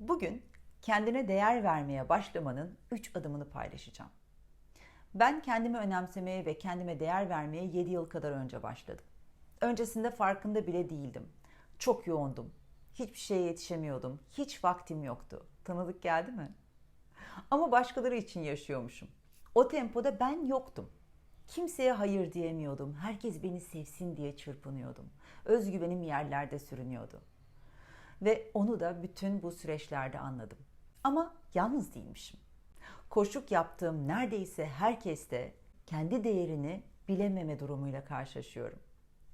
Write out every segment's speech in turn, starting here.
Bugün kendine değer vermeye başlamanın 3 adımını paylaşacağım. Ben kendimi önemsemeye ve kendime değer vermeye 7 yıl kadar önce başladım. Öncesinde farkında bile değildim. Çok yoğundum. Hiçbir şeye yetişemiyordum. Hiç vaktim yoktu. Tanıdık geldi mi? Ama başkaları için yaşıyormuşum. O tempoda ben yoktum. Kimseye hayır diyemiyordum. Herkes beni sevsin diye çırpınıyordum. Özgüvenim yerlerde sürünüyordu. Ve onu da bütün bu süreçlerde anladım. Ama yalnız değilmişim. Koşuk yaptığım neredeyse herkeste kendi değerini bilememe durumuyla karşılaşıyorum.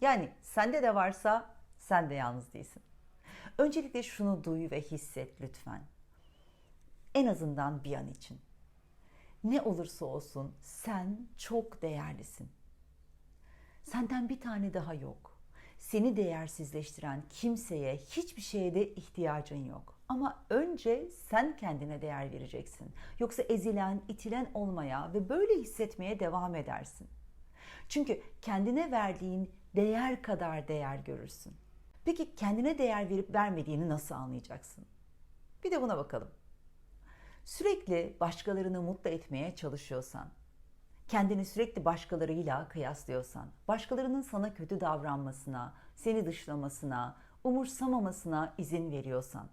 Yani sende de varsa sen de yalnız değilsin. Öncelikle şunu duy ve hisset lütfen. En azından bir an için. Ne olursa olsun sen çok değerlisin. Senden bir tane daha yok. Seni değersizleştiren kimseye, hiçbir şeye de ihtiyacın yok. Ama önce sen kendine değer vereceksin. Yoksa ezilen, itilen olmaya ve böyle hissetmeye devam edersin. Çünkü kendine verdiğin değer kadar değer görürsün. Peki kendine değer verip vermediğini nasıl anlayacaksın? Bir de buna bakalım. Sürekli başkalarını mutlu etmeye çalışıyorsan, kendini sürekli başkalarıyla kıyaslıyorsan, başkalarının sana kötü davranmasına, seni dışlamasına, umursamamasına izin veriyorsan,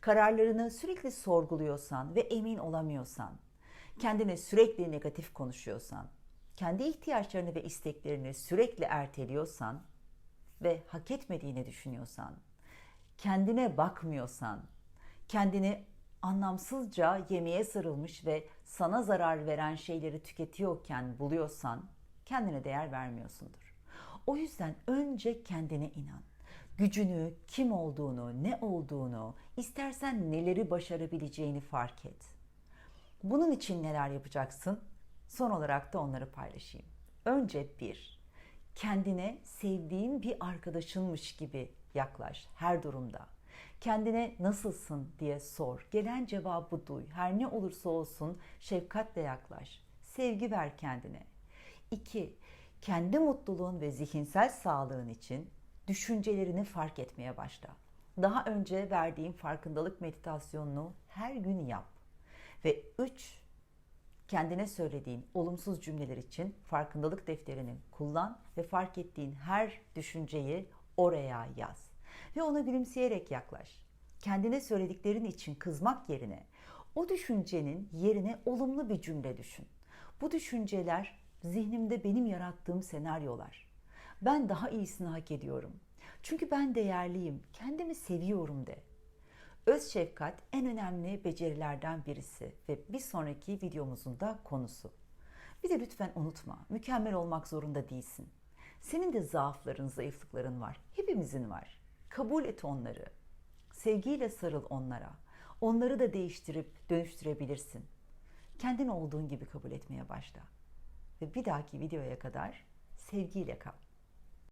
kararlarını sürekli sorguluyorsan ve emin olamıyorsan, kendine sürekli negatif konuşuyorsan, kendi ihtiyaçlarını ve isteklerini sürekli erteliyorsan ve hak etmediğini düşünüyorsan, kendine bakmıyorsan, kendini anlamsızca yemeğe sarılmış ve sana zarar veren şeyleri tüketiyorken buluyorsan kendine değer vermiyorsundur. O yüzden önce kendine inan. Gücünü, kim olduğunu, ne olduğunu, istersen neleri başarabileceğini fark et. Bunun için neler yapacaksın? Son olarak da onları paylaşayım. Önce bir, kendine sevdiğin bir arkadaşınmış gibi yaklaş her durumda. Kendine nasılsın diye sor. Gelen cevabı duy. Her ne olursa olsun şefkatle yaklaş. Sevgi ver kendine. 2. Kendi mutluluğun ve zihinsel sağlığın için düşüncelerini fark etmeye başla. Daha önce verdiğim farkındalık meditasyonunu her gün yap. Ve 3 kendine söylediğin olumsuz cümleler için farkındalık defterini kullan ve fark ettiğin her düşünceyi oraya yaz. Ve ona gülümseyerek yaklaş. Kendine söylediklerin için kızmak yerine o düşüncenin yerine olumlu bir cümle düşün. Bu düşünceler zihnimde benim yarattığım senaryolar. Ben daha iyisini hak ediyorum. Çünkü ben değerliyim, kendimi seviyorum de. Öz şefkat en önemli becerilerden birisi ve bir sonraki videomuzun da konusu. Bir de lütfen unutma, mükemmel olmak zorunda değilsin. Senin de zaafların, zayıflıkların var. Hepimizin var. Kabul et onları. Sevgiyle sarıl onlara. Onları da değiştirip dönüştürebilirsin. Kendin olduğun gibi kabul etmeye başla. Ve bir dahaki videoya kadar sevgiyle kal.